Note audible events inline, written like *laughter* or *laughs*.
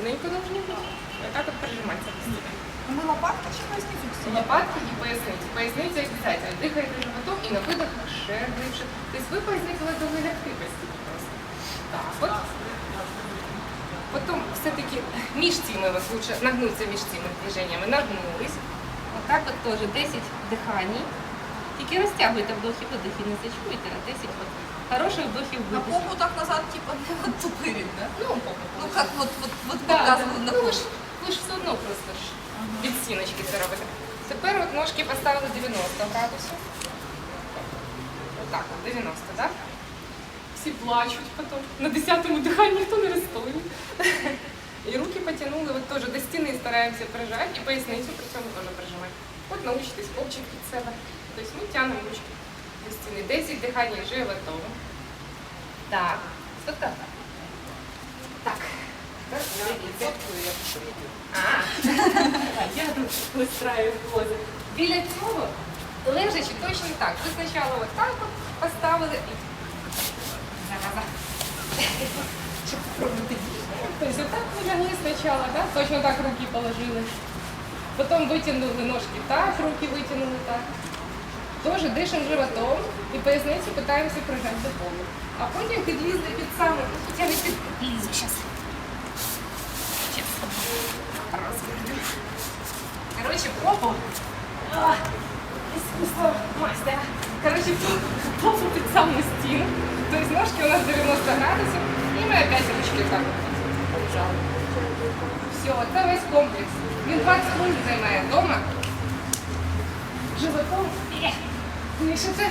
ровненько должны быть. Вот так вот прижиматься постійно. Ми лопатка чи поясницю? Лопатки и поясницю. Поясниця обязательно. Дихайте животом і на видохах ще глибше. Тобто ви поясницю должны лягти постійно просто. Так, от. Потім все-таки між цими от лучше нагнуться між цими движеннями. Нагнулись. Отак от теж 10 дихань. Тільки розтягуйте вдохи, видохи, не зачуйте, а 10 от хороших вдохів На видохів. попу так назад, типа, *laughs* не оттупырить, да? Ну, попу. Ну, как вот, вот, Да, да. на Ну, ви ж, ви ж все одно просто ж від стіночки це робите. Тепер от ножки поставили 90 градусів. Отак, от 90, так? Всі плачуть потім. На 10-му диханні ніхто не розстоює. І руки потягнули, от теж до стіни стараємося прижати, і поясницю при цьому теж прижимати. От научитесь копчик під себе. Тобто ми тягнемо ручки до стіни. 10 дихань животом. Так. Стоп-стоп. Так. Так, *laughs* я тут вистраю пози. Біля цього лежачи точно так. Ви спочатку от так от поставили і. Тобто отак ви лягли спочатку, да? точно так руки положили. Потім витягнули ножки так, руки витягнули так. Теж дишимо животом і поясницю питаємося прижати до полу. А потім підлізли під саму. Я не підлізу зараз. Короче, попу. А, Искусство мастера. Короче, попу під саму То есть ножки у нас 90 градусов. И мы опять ручки так вот. Все, это весь комплекс. Він 20 хвилин займає вдома. Животом. Е, Міша, це